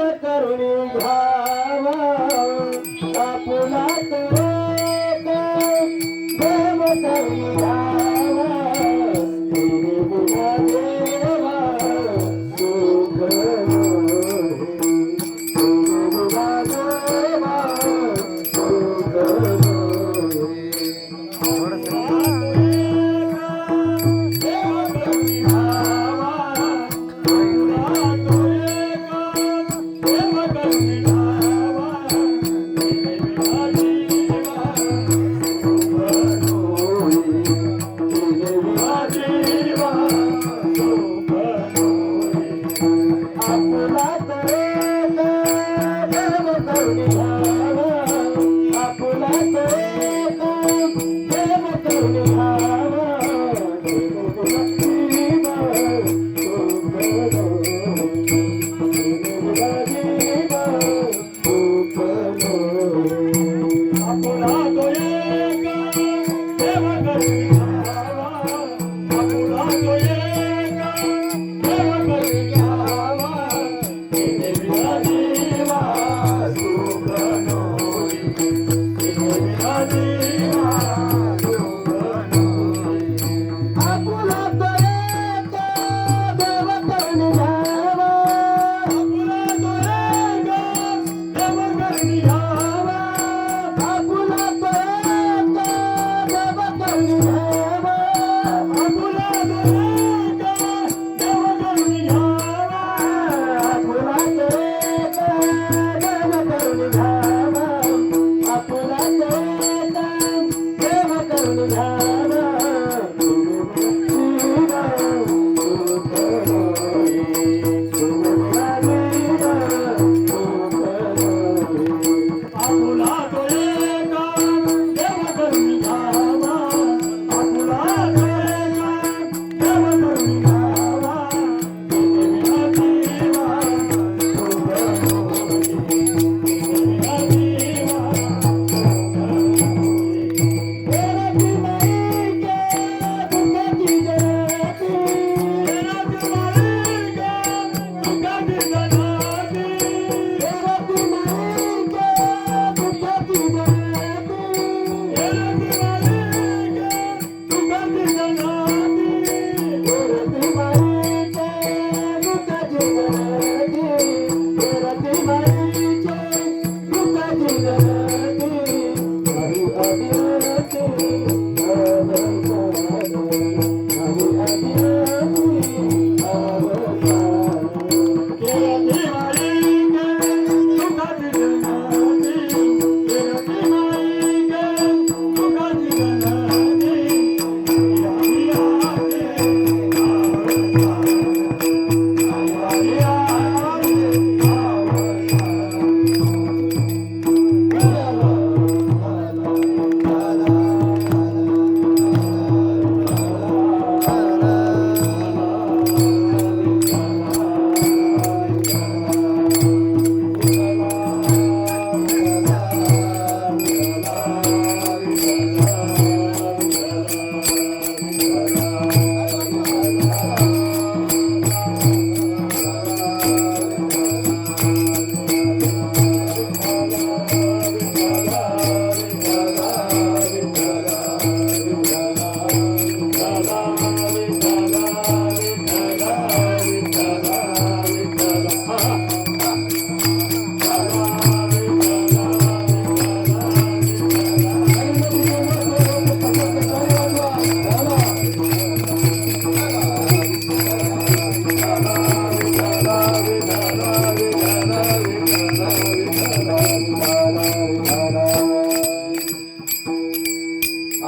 देव करुणी घ्यावा आपला देव करुणी Thank you.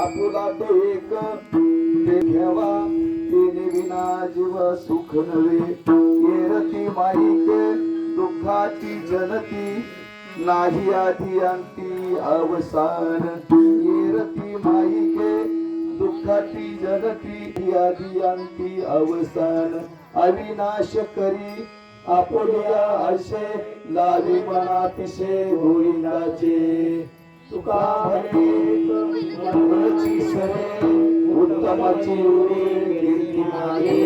आपुला तो एक घ्यावा तिने विना जीव सुख नव्हे केरती माईक दुःखाची जनती नाही आधी अंती अवसान केरती माईके दुःखाची जनती आधी अंती अवसान अविनाश करी आपुलिया हर्षे लावी मनातिशे गोविंदाचे तुका भरी सरे उत्तमची उरी कीर्ती मागे